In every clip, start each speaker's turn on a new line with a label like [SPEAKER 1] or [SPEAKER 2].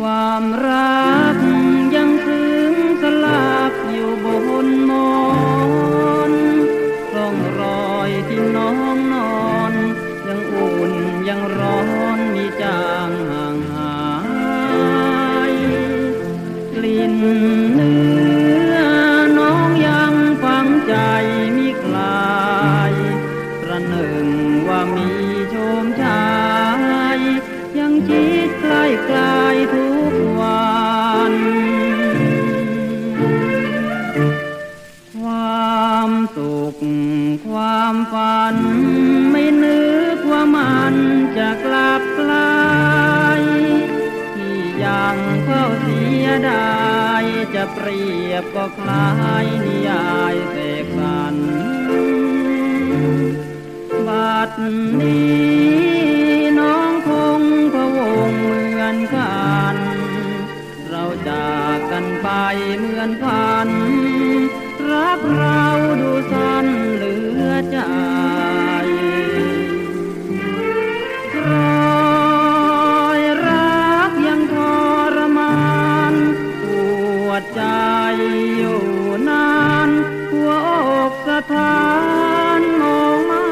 [SPEAKER 1] ความรักยังซึ้งสลับอยู่บนมอนร่องรอยที่น้องนอน ยังอุ่นยังร้อนมีจางห่างหายกลิ่นเนื้อน้องยังฟังใจมีกลาย ประหนึ่งว่ามี ความฝันไม่นึกว่ามันจะกลับกลายที่ยังเฝ้าเสียดายจะเปรียบก็คล้ายนิยายเสกสรรบัดนี้น้องคงพะวงเหมือนกัน เราจากกันไปเหมือนพันรักเราดูสั้นหลือ ใจรอยรักยังทรมานปวดใจอยู่นานหัวอกสถานมองไม่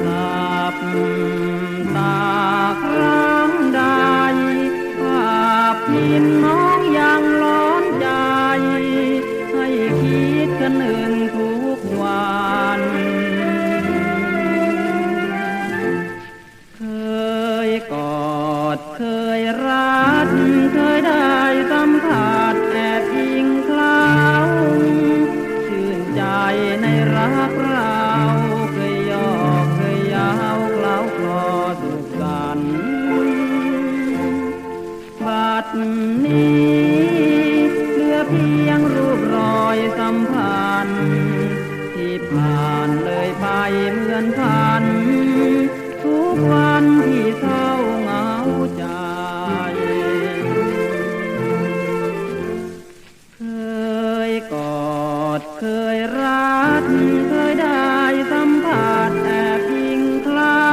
[SPEAKER 1] หลับตาครั้งใดภาพพิน กวันานเลยไปเหมือนพัน ทุกวันที่เศร้าเหงาใจ เคยกอดเคยรักเคยได้สัมผัสแอบพิงคล้า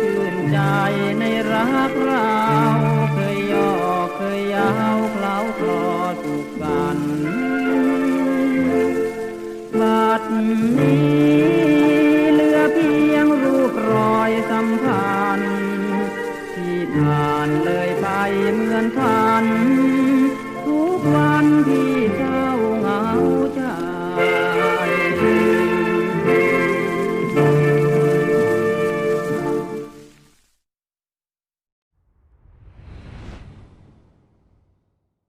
[SPEAKER 1] ชื่นใจในรักเราเคยย่อเคยยาวเคล้าคลอสุขสันต์ มีเลือเพียงรูปรอยสัมพันธ์ที่ผ่านเลยไปเหมือนพันทุกวันที่เจ้าเหงาใจ